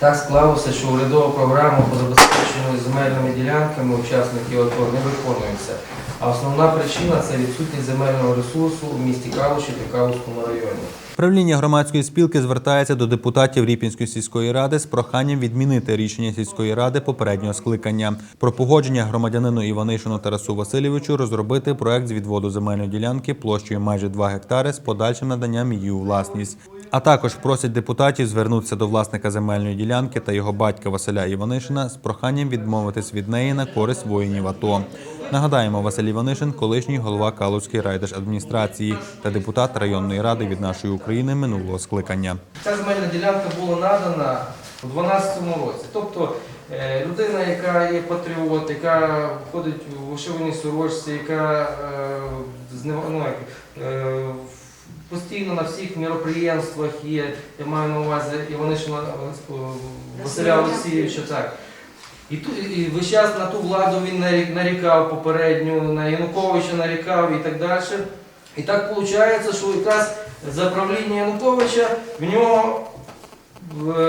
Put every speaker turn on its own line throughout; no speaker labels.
Так склалося, що урядова програма по забезпеченню земельними ділянками учасників АТО не виконується. А основна причина це відсутність земельного ресурсу у місті Калуші та Калуському районі.
Правління громадської спілки звертається до депутатів Ріпінської сільської ради з проханням відмінити рішення сільської ради попереднього скликання про погодження громадянину Іванишину Тарасу Васильовичу розробити проект з відводу земельної ділянки площею майже 2 гектари з подальшим наданням її у власність. А також просять депутатів звернутися до власника земельної ділянки та його батька Василя Іванишина з проханням відмовитись від неї на користь воїнів АТО. Нагадаємо, Василь Іванишин, колишній голова Калузької райдержадміністрації та депутат районної ради від нашої України минулого скликання.
Ця земельна ділянка була надана у 2012 році. Тобто е, людина, яка є патріот, яка входить у вишиваній сорочці, яка е, ну, е, постійно на всіх міроприємствах є, я маю на увазі Іванишина Василя Олексійовича, так. І, ту, і весь час на ту владу він нарікав попередню, на Януковича нарікав і так далі. І так виходить, що якраз за правління Януковича в нього е,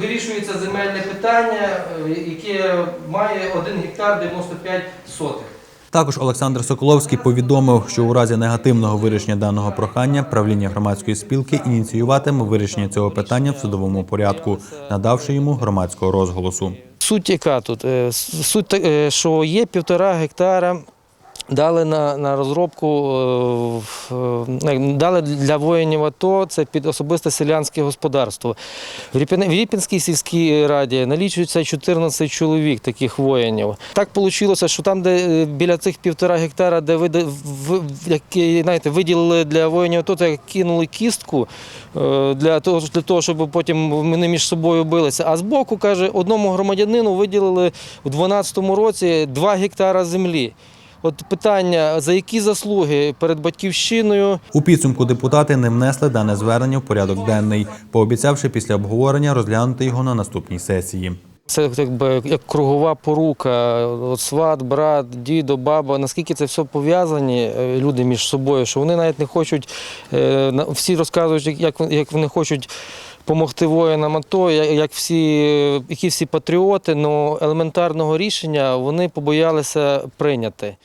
вирішується земельне питання, е, яке має 1 гектар 95 сотих.
Також Олександр Соколовський повідомив, що у разі негативного вирішення даного прохання правління громадської спілки ініціюватиме вирішення цього питання в судовому порядку, надавши йому громадського розголосу.
Суть яка тут? Е, Суть, е, що є півтора гектара. Дали на, на розробку, е, е, дали для воїнів АТО, це під особисте селянське господарство. В Ріпінській сільській раді налічується 14 чоловік таких воїнів. Так вийшло, що там, де е, біля цих півтора гектара, де вида- в- в- які, знаєте, виділили для воїнів АТО, так кинули кістку для того, для того, щоб потім вони між собою билися. А збоку, каже, одному громадянину виділили у 2012 році 2 гектара землі. От питання, за які заслуги перед батьківщиною
У підсумку депутати не внесли дане звернення в порядок денний, пообіцявши після обговорення розглянути його на наступній сесії.
це якби як кругова порука, от сват, брат, дідо, баба. Наскільки це все пов'язані е, люди між собою, що вони навіть не хочуть, е, всі розказують, як- як, вони хочуть. Помогти воїнам АТО, як всі, які всі патріоти, але елементарного рішення вони побоялися прийняти.